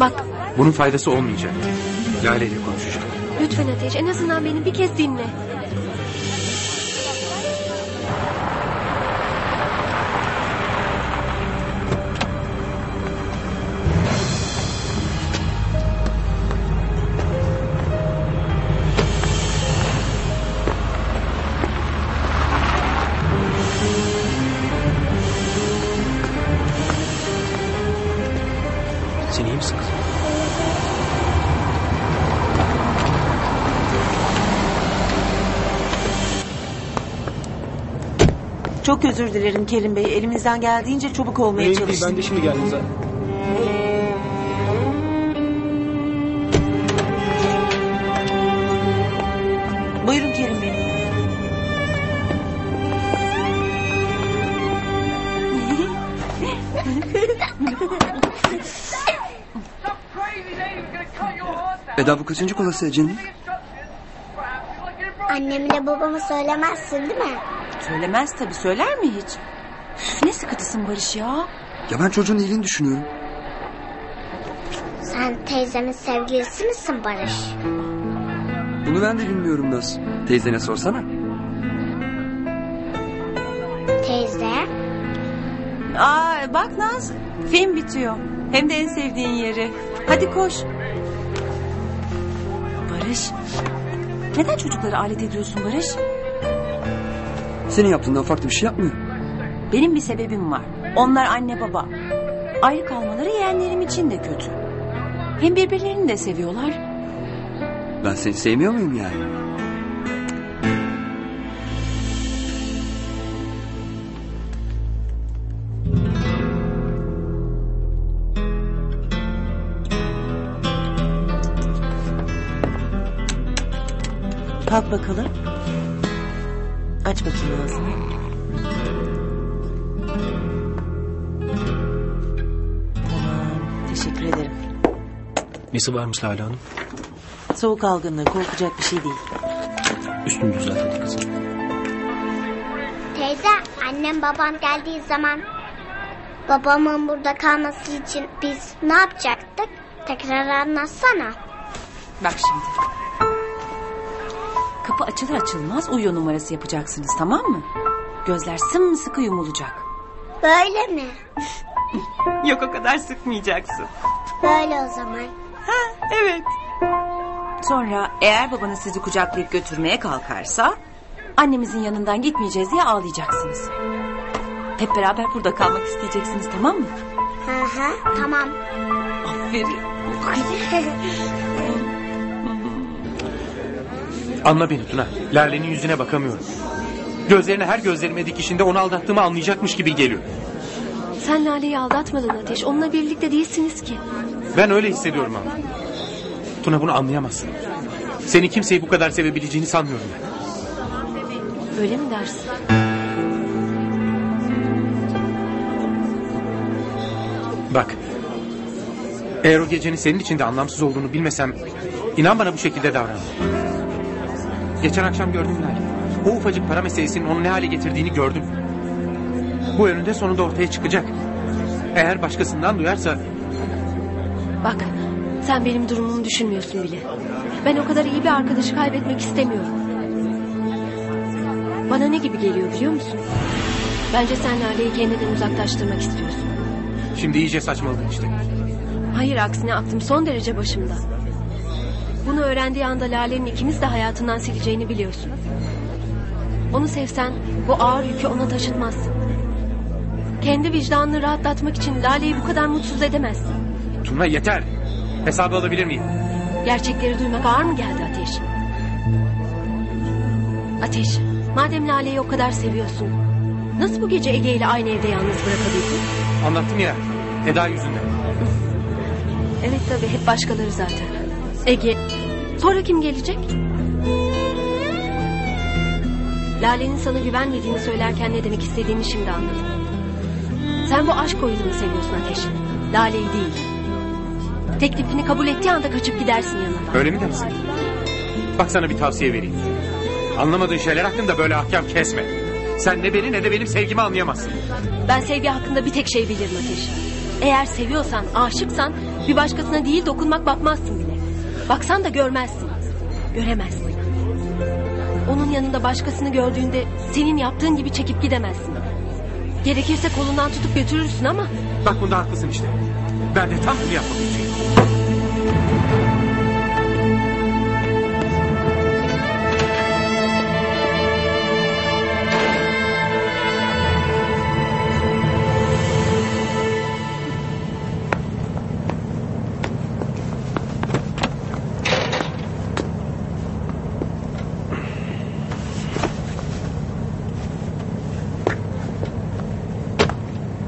Bak Bunun faydası olmayacak. Lale ile konuşacağım. lütfen Ateş en azından beni bir kez dinle. Çok özür dilerim Kerim Bey. Elimizden geldiğince çabuk olmaya Önemli değil, çalıştık. ben de şimdi geldim zaten. Buyurun Kerim Bey. Eda bu kaçıncı kolası Ece'nin? Annemle babama söylemezsin değil mi? Söylemez tabii. Söyler mi hiç? Üf, ne sıkıntısın Barış ya? Ya ben çocuğun iyiliğini düşünüyorum. Sen teyzemin sevgilisi misin Barış? Bunu ben de bilmiyorum Naz. Teyzene sorsana. Teyze? Aa bak Naz. Film bitiyor. Hem de en sevdiğin yeri. Hadi koş. Barış. Neden çocukları alet ediyorsun Barış? Senin yaptığından farklı bir şey yapmıyor. Benim bir sebebim var. Onlar anne baba. Ayrı kalmaları yeğenlerim için de kötü. Hem birbirlerini de seviyorlar. Ben seni sevmiyor muyum yani? Kalk bakalım. Ağzını. Tamam. Teşekkür ederim. Nesi varmış Lale Hanım? Soğuk algınlığı korkacak bir şey değil. Üstünü düzelt hadi kızım. Teyze annem babam geldiği zaman babamın burada kalması için biz ne yapacaktık? Tekrar anlatsana. Bak şimdi. Kapı açılır açılmaz uyuyor numarası yapacaksınız tamam mı? Gözler sımsıkı yumulacak. Böyle mi? Yok o kadar sıkmayacaksın. Böyle o zaman. Ha evet. Sonra eğer babanız sizi kucaklayıp götürmeye kalkarsa... ...annemizin yanından gitmeyeceğiz diye ağlayacaksınız. Hep beraber burada kalmak isteyeceksiniz tamam mı? Hı hı tamam. Aferin. Anla beni Tuna. Lale'nin yüzüne bakamıyorum. Gözlerini her gözlerime dikişinde onu aldattığımı anlayacakmış gibi geliyor. Sen Lale'yi aldatmadın Ateş. Onunla birlikte değilsiniz ki. Ben öyle hissediyorum ama. Tuna bunu anlayamazsın. Seni kimseyi bu kadar sevebileceğini sanmıyorum ben. Öyle mi dersin? Bak. Eğer o gecenin senin için de anlamsız olduğunu bilmesem... ...inan bana bu şekilde davranmam. Geçen akşam gördüm Lale. O ufacık para meselesinin onu ne hale getirdiğini gördüm. Bu önünde sonunda ortaya çıkacak. Eğer başkasından duyarsa... Bak sen benim durumumu düşünmüyorsun bile. Ben o kadar iyi bir arkadaşı kaybetmek istemiyorum. Bana ne gibi geliyor biliyor musun? Bence sen Lale'yi kendinden uzaklaştırmak istiyorsun. Şimdi iyice saçmaladın işte. Hayır aksine aklım son derece başımda. Bunu öğrendiği anda Lale'nin ikimiz de hayatından sileceğini biliyorsun. Onu sevsen bu ağır yükü ona taşıtmazsın. Kendi vicdanını rahatlatmak için Lale'yi bu kadar mutsuz edemezsin. Tuna yeter. Hesabı alabilir miyim? Gerçekleri duymak ağır mı geldi Ateş? Ateş, madem Lale'yi o kadar seviyorsun... ...nasıl bu gece Ege ile aynı evde yalnız bırakabildin? Anlattım ya. Eda yüzünden. Evet tabii hep başkaları zaten. Ege, sonra kim gelecek? Lale'nin sana güvenmediğini söylerken ne demek istediğimi şimdi anladım. Sen bu aşk oyununu seviyorsun Ateş. Lale'yi değil. Teklifini kabul ettiği anda kaçıp gidersin yanından. Öyle mi dersin? Bak sana bir tavsiye vereyim. Anlamadığın şeyler hakkında böyle ahkam kesme. Sen ne beni ne de benim sevgimi anlayamazsın. Ben sevgi hakkında bir tek şey bilirim Ateş. Eğer seviyorsan, aşıksan Bir başkasına değil dokunmak bakmazsın bile. Baksan da görmezsin. Göremezsin. Onun yanında başkasını gördüğünde senin yaptığın gibi çekip gidemezsin. Gerekirse kolundan tutup götürürsün ama Bak bunda haklısın işte. Ben de tam bunu yapmak için.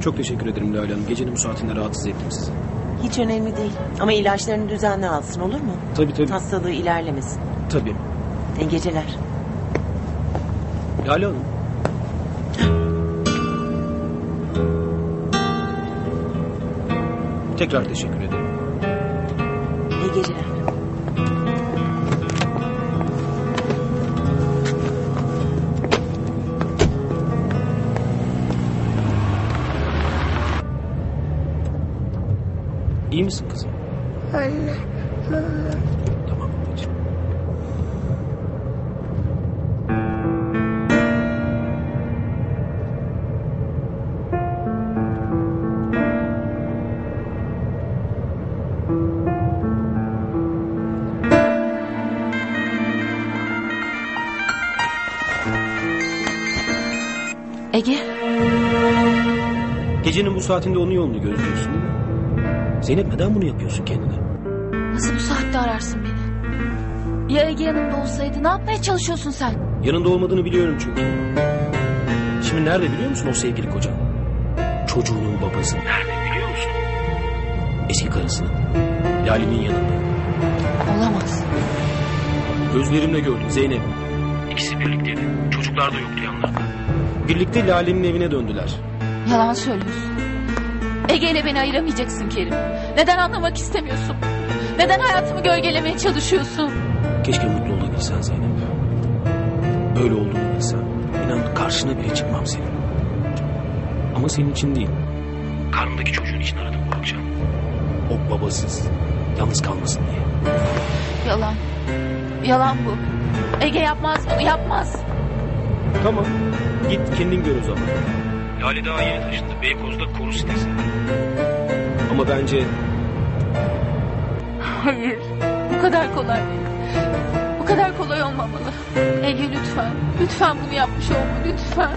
Çok teşekkür ederim Lale Hanım. Gecenin bu saatinde rahatsız ettim sizi. Hiç önemli değil. Ama ilaçlarını düzenli alsın olur mu? Tabii tabii. Hastalığı ilerlemesin. Tabii. İyi geceler. Lale Hanım. Tekrar teşekkür ederim. İyi geceler. İyi misin kızım? Anne. Tamam babacığım. Ege Gecenin bu saatinde onun yolunu gözlüyorsun değil mi? Zeynep neden bunu yapıyorsun kendine? Nasıl bu saatte ararsın beni? Ya Ege yanımda olsaydı ne yapmaya çalışıyorsun sen? Yanında olmadığını biliyorum çünkü. Şimdi nerede biliyor musun o sevgili kocan? Çocuğunun babası. Nerede biliyor musun? Eski karısının. Lale'nin yanında. Olamaz. Gözlerimle gördüm Zeynep. İkisi birlikteydi. Çocuklar da yoktu yanlarında. Birlikte Lale'nin evine döndüler. Yalan söylüyorsun. Ege ile beni ayıramayacaksın Kerim. Neden anlamak istemiyorsun? Neden hayatımı gölgelemeye çalışıyorsun? Keşke mutlu olabilsen Zeynep. Böyle olduğunu bilsem. inan karşına bile çıkmam senin. Ama senin için değil. Karnındaki çocuğun için aradım bu akşam. O babasız. Yalnız kalmasın diye. Yalan. Yalan bu. Ege yapmaz bunu yapmaz. Tamam. Git kendin gör o zaman. Lale daha yeni taşındı. Beykoz'da koru sitesi. Ama bence Hayır. Bu kadar kolay değil. Bu kadar kolay olmamalı. Ege lütfen. Lütfen bunu yapmış olma lütfen.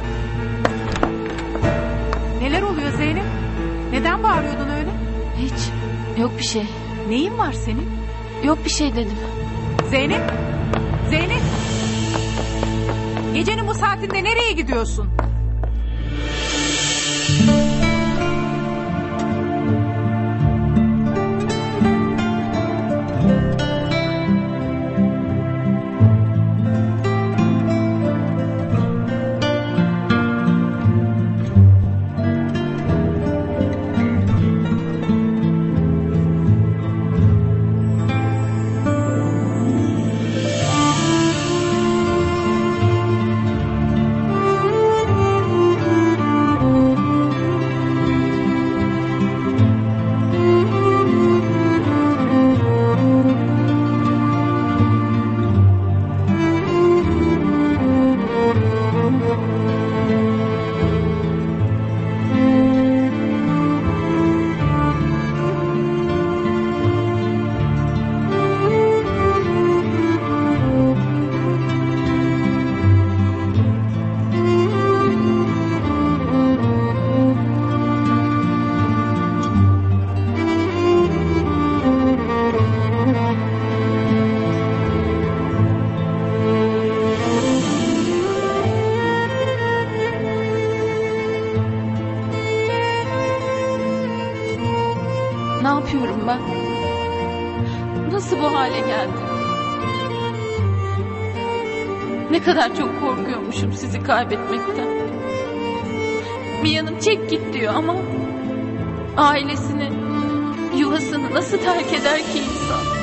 Neler oluyor Zeynep? Neden bağırıyordun öyle? Hiç. Yok bir şey. Neyin var senin? Yok bir şey dedim. Zeynep? Zeynep? Gecenin bu saatinde nereye gidiyorsun? Ne Ne kadar çok korkuyormuşum sizi kaybetmekten. Bir yanım çek git diyor ama ailesini, yuvasını nasıl terk eder ki insan?